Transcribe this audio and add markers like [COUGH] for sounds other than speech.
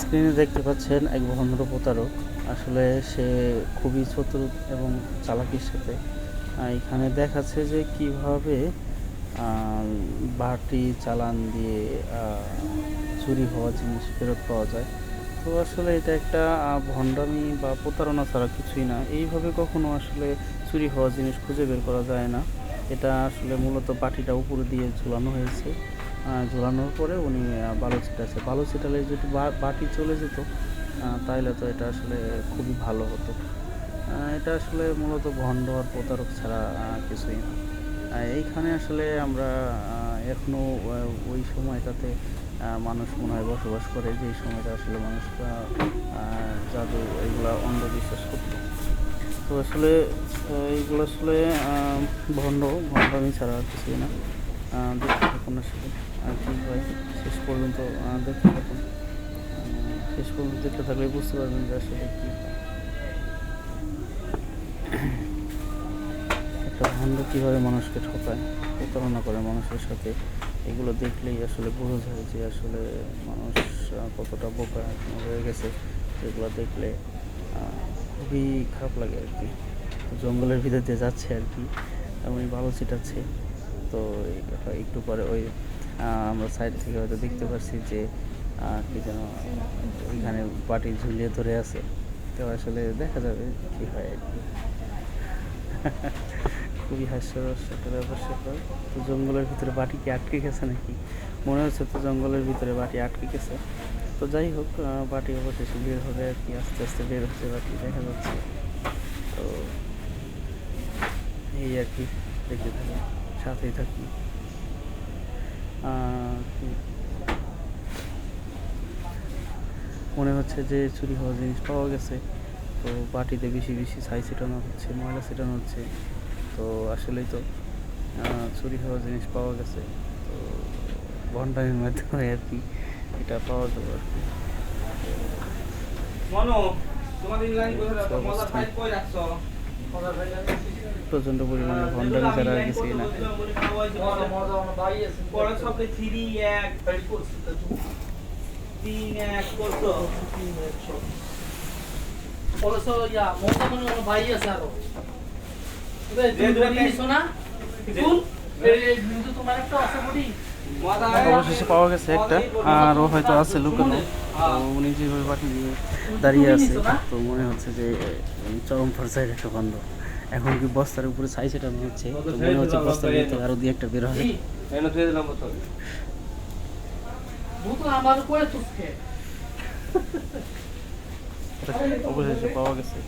স্ক্রিনে দেখতে পাচ্ছেন এক ভদ্র প্রতারক। আসলে সে খুবই চতুর এবং চালাকির সাথে। এখানে দেখাচ্ছে যে কীভাবে বাটি, চালান দিয়ে চুরি হওয়া জিনিস ফেরত পাওয়া যায়। তো আসলে এটা একটা ভণ্ডামি বা প্রতারণা ছাড়া কিছুই না। এইভাবে কখনো আসলে চুরি হওয়া জিনিস খুঁজে বের করা যায় না। এটা আসলে মূলত বাটিটা উপরে দিয়ে ঝুলানো হয়েছে। ঝুলানোর পরে উনি বালু ছিটাচ্ছে বালু ছিটালে যদি বাটি চলে যেত তাহলে তো এটা আসলে খুবই ভালো হতো। এটা আসলে মূলত ভণ্ড আর প্রতারক ছাড়া কিছুই না। এইখানে আসলে আমরা এখনও ওই সময়টাতে মানুষ মনে হয় বসবাস করে যেই সময়টা আসলে মানুষরা জাদু এগুলা অন্ধবিশ্বাস করতো। তো আসলে এইগুলো আসলে ভণ্ড, ভণ্ডামি ছাড়া আর কিছুই না। দেখতে থাকুন আসলে আর কি হয়, শেষ পর্যন্ত দেখতে থাকুন। শেষ পর্যন্ত দেখতে থাকলে বুঝতে পারবেন যে আসলে কী। একটা ভণ্ড কীভাবে মানুষকে ঠকায়, প্রতারণা করে মানুষের সাথে, এগুলো দেখলেই আসলে বোঝা যায় যে আসলে মানুষ কতটা বোকা হয়ে গেছে। এগুলো দেখলে খুবই খারাপ লাগে আর কি। জঙ্গলের ভিতর দিয়ে যাচ্ছে আর কি। উনি ভালো ছিটাচ্ছে। তো একটু পরে ওই আমরা সাইড থেকে হয়তো দেখতে পাচ্ছি যে কি যেন এখানে পাটি ঝুলিয়ে ধরে আছে। তো আসলে দেখা যাবে কি হয় আর কি। [LAUGHS] খুবই হাস্যরস একটা ব্যাপার স্যাপার। তো জঙ্গলের ভিতরে বাটি কি আটকে গেছে নাকি? মনে হচ্ছে তো জঙ্গলের ভিতরে বাটি আটকে গেছে। তো যাই হোক বাটি অবশেষে বের হবে আর কি, আস্তে আস্তে বের হচ্ছে বাটি, দেখা যাচ্ছে। তো এই আর কি দেখতে থাকি সাথেই থাকি আহ, কি- মনে হচ্ছে যে চুরি হওয়া জিনিস পাওয়া গেছে। তো বাটিতে বেশি বেশি ছাই ছিটানো হচ্ছে ময়লা ছিটানো হচ্ছে। তো আসলেই তো চুরি হওয়া জিনিস পাওয়া গেছে। তো ঘণ্টার মাধ্যমে আর কি এটা পাওয়া যাবে আর কি। প্রচণ্ড পরিমাণে ভণ্ডামি যারা গেছে না মজা মজা আমার ভাই আছে পরে সবে 3 এক ফাইল তিন এক করছ ইয়া মমতা মনে আমার ভাই আছে আরও যে দুটো নিছো না বিপুল এই এই কিন্তু তোমার একটা আছে বডি মজা অবশেষে পাওয়া গেছে একটা আর ও হয়তো আছে লুকানো তো উনি যেভাবে দিয়ে দাঁড়িয়ে আছে তো মনে হচ্ছে যে চরম পর্যায়ের একটা বন্ধ এখন কি বস্তার উপরে ছাই ছিটানো হচ্ছে তো মনে হচ্ছে বস্তার ভিতরে আরও দুই একটা বের হবে অবশেষে পাওয়া গেছে।